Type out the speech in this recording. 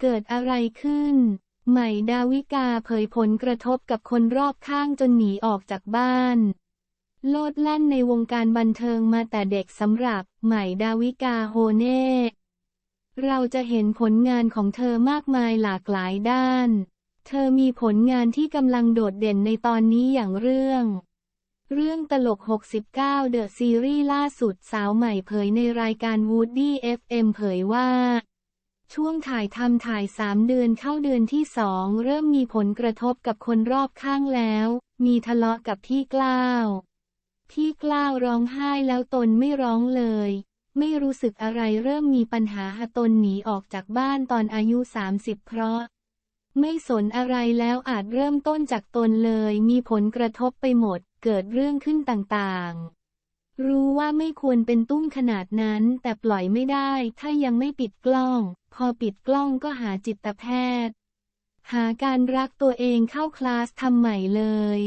เกิดอะไรขึ้น ใหม่ดาวิกาเผยผลกระทบกับคนรอบข้างจนหนีออกจากบ้าน โลดแล่นในวงการบันเทิงมาแต่เด็กสำหรับใหม่ดาวิกาโฮเน่เราจะเห็นผลงานของเธอมากมายหลากหลายด้าน เธอมีผลงานที่กำลังโดดเด่นในตอนนี้อย่างเรื่องเรื่องตลก 69 The Series ล่าสุดสาวใหม่เผยในรายการ Woody FM เผยว่า ช่วงถ่ายทำถ่าย3เดือนเข้าเดือนที่2เริ่มมีผลกระทบกับคนรอบข้างแล้ว มีทะเลาะกับพี่กล้าว พี่กล้าวร้องไห้แล้วตนไม่ร้องเลย ไม่รู้สึกอะไรเริ่มมีปัญหาหาตนหนีออกจากบ้านตอนอายุ 30 เพราะ ไม่สนอะไรแล้วอาจเริ่มต้นจากตนเลย มีผลกระทบไปหมด เกิดเรื่องขึ้นต่างๆ รู้ว่าไม่ควรเป็นตุ้มขนาดนั้น แต่ปล่อยไม่ได้ ถ้ายังไม่ปิดกล้อง พอปิดกล้องก็หาจิตแพทย์ หาการรักตัวเองเข้าคลาสทำใหม่เลย